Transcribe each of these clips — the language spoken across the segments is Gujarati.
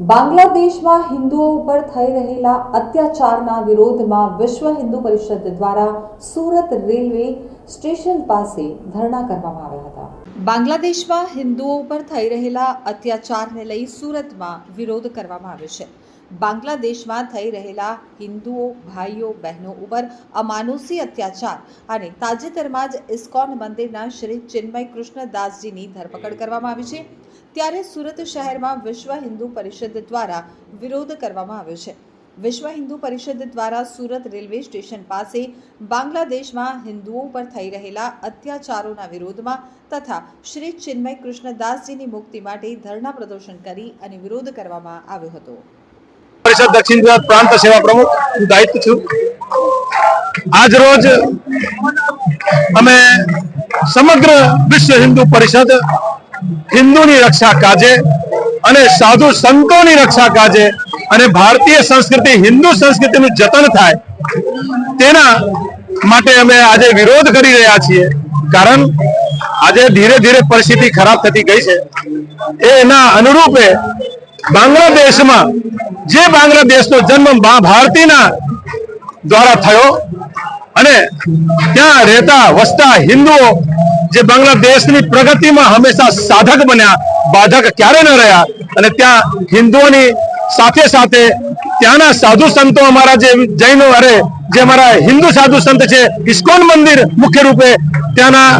બાંગ્લાદેશમાં હિન્દુઓ ઉપર થઈ રહેલા અત્યાચારના વિરોધમાં વિશ્વ હિન્દુ પરિષદ દ્વારા સુરત રેલવે સ્ટેશન પાસે ધરણા કરવામાં આવ્યા હતા. બાંગ્લાદેશમાં હિન્દુઓ ઉપર થઈ રહેલા અત્યાચારને લઈ સુરતમાં વિરોધ કરવામાં આવ્યો છે. બાંગ્લાદેશમાં થઈ રહેલા હિન્દુઓ, ભાઈઓ, બહેનો ઉપર અમાનુષી અત્યાચાર અને તાજેતરમાં જ ઇસ્કોન મંદિરના શ્રી ચિન્મય કૃષ્ણદાસજીની ધરપકડ કરવામાં આવી છે. ત્યારે સુરત શહેરમાં વિશ્વ હિન્દુ પરિષદ દ્વારા વિરોધ કરવામાં આવ્યો છે. વિશ્વ હિન્દુ પરિષદ દ્વારા સુરત રેલવે સ્ટેશન પાસે બાંગ્લાદેશમાં હિન્દુઓ પર થઈ રહેલા અત્યાચારોના વિરોધમાં તથા શ્રી ચિન્મય કૃષ્ણદાસજીની મુક્તિ માટે ધરણા પ્રદર્શન કરી અને વિરોધ કરવામાં આવ્યો હતો. પરિષદ દક્ષિણ ગુજરાત પ્રાંત સેવા પ્રમુખ હું દાયિત્વ છું. આજ રોજ અમે સમગ્ર વિશ્વ હિન્દુ પરિષદ હિન્દુની રક્ષા કાજે અને સાધુ સંતોની રક્ષા કાજે અને ભારતીય સંસ્કૃતિ, હિન્દુ સંસ્કૃતિનું જતન થાય તેના માટે અમે આજે વિરોધ કરી રહ્યા છીએ. કારણ આજે ધીરે ધીરે પરિસ્થિતિ ખરાબ થતી ગઈ છે. એના અનુરૂપે બાંગ્લાદેશમાં જે બાંગ્લાદેશનો જન્મ મા ભારતીના દ્વારા થયો અને ત્યાં રહેતા વસતા હિન્દુઓ જે બાંગ્લાદેશની પ્રગતિમાં હંમેશા સાધક બન્યા, બાધક ક્યારે ન રહ્યા? અને ત્યાં હિન્દુઓની સાથે સાથે ત્યાંના સાધુ સંતો અમારા જે જૈનો અરે, જે અમારા હિન્દુ સાધુ સંત છે, ઇસ્કોન મંદિર મુખ્ય રૂપે ત્યાંના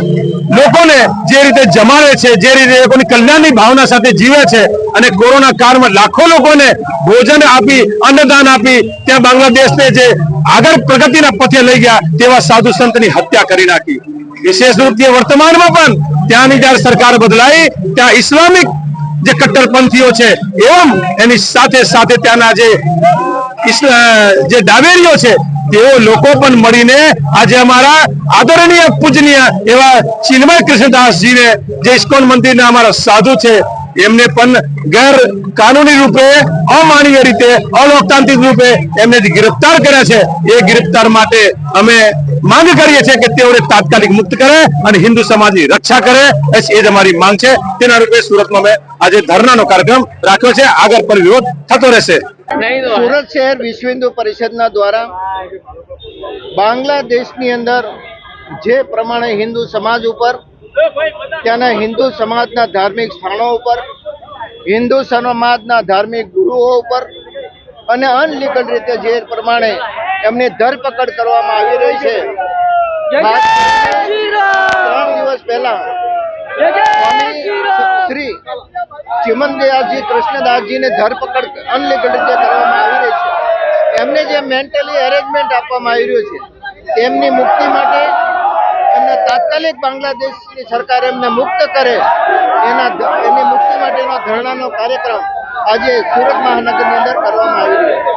લોકોને જે રીતે જમાડે છે, જે રીતે લોકોની કલ્યાણની ભાવના સાથે જીવે છે અને કોરોના કાળમાં લાખો લોકોને ભોજન આપી, અન્નદાન આપી, ત્યાં બાંગ્લાદેશને જે આગળ પ્રગતિના પથે લઈ ગયા તેવા સાધુ સંતની હત્યા કરી નાખી. વિશેષ રૂપથી વર્તમાનમાં પણ ત્યાંની જયારે સરકાર બદલાઈ, ત્યાં ઇસ્લામિક જે કટ્ટરપંથીઓ છે, એવમ એની સાથે સાથે ત્યાંના જે જે ડાવેરીઓ છે તેઓ લોકો પણ મળીને આજે અમારા આદરણીય પૂજનીય એવા ચિન્મય કૃષ્ણદાસજીને જે ઇસ્કોન મંદિરના અમારા સાધુ છે, એમને પણ ગેર કાનૂની રૂપે, અમાનવીય રીતે, અલોકતાંત્રિક રૂપે એમને જે ગિરફ્તાર કર્યા છે, એ ગિરફ્તાર માટે અમે માંગ કરીએ છીએ કે તેઓને તાત્કાલિક મુક્ત કરે અને હિન્દુ સમાજની રક્ષા કરે. એ જ અમારી માંગ છે. તેના રૂપે સુરતમાં અમે આજે ધરણાનો કાર્યક્રમ રાખ્યો છે. આગળ પર વિરોધ થતો રહેશે. સુરત શહેર વિશ્વ હિન્દુ પરિષદના દ્વારા બાંગ્લાદેશની અંદર જે પ્રમાણે હિન્દુ સમાજ ઉપર ત્યાંના હિન્દુ સમાજના ધાર્મિક સ્થાનો ઉપર હિન્દુ સમાજના ધાર્મિક ગુરુઓ ઉપર અને અનલીગલ રીતે જે પ્રમાણે એમની ધરપકડ કરવામાં આવી રહી છે. ત્રણ દિવસ પહેલા ચિમનદયાલજી કૃષ્ણદાસજીને ધરપકડ અનલીગલ રીતે કરવામાં આવી રહી છે. એમને જે મેન્ટલી એરેન્જમેન્ટ આપવામાં આવી રહ્યું છે, તેમની મુક્તિ માટે એમને તાત્કાલિક બાંગ્લાદેશની સરકાર એમને મુક્ત કરે, એના એની મુક્તિ માટેનો ધરણાનો કાર્યક્રમ આજે સુરત મહાનગરની અંદર કરવામાં આવી રહ્યો છે.